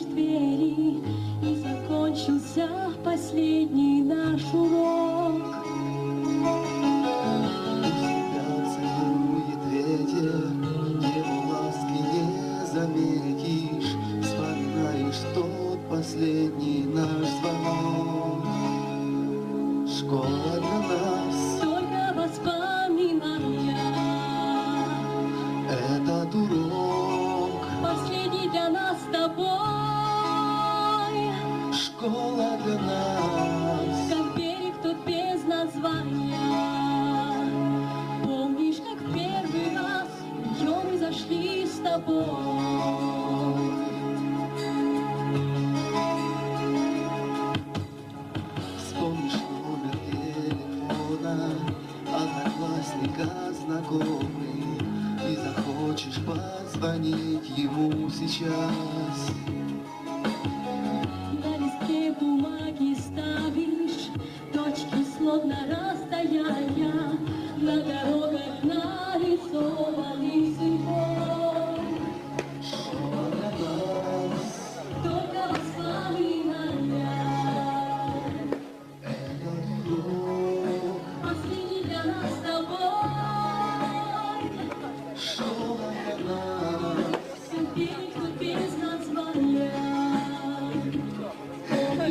лишь двери, и закончился последний наш урок. Всегда целует ветер, его ласки не заметишь, вспоминаешь тот последний для нас как берег тут без названия. Помнишь, как в первый раз днем мы зашли с тобой? Вспомнишь номер телефона Одноклассника знакомый И захочешь позвонить ему сейчас бумаги ставишь точки, словно расстояния. На дорогах нарисованы судьбой Только воспоминания для нас с тобой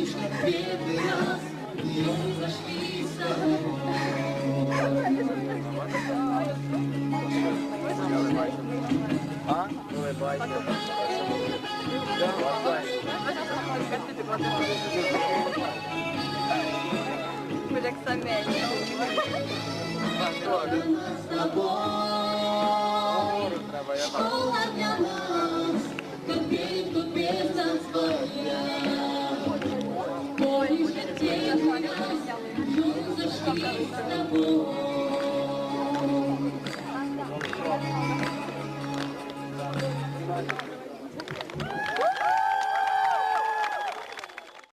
Помнишь, как первый раз Помнишь,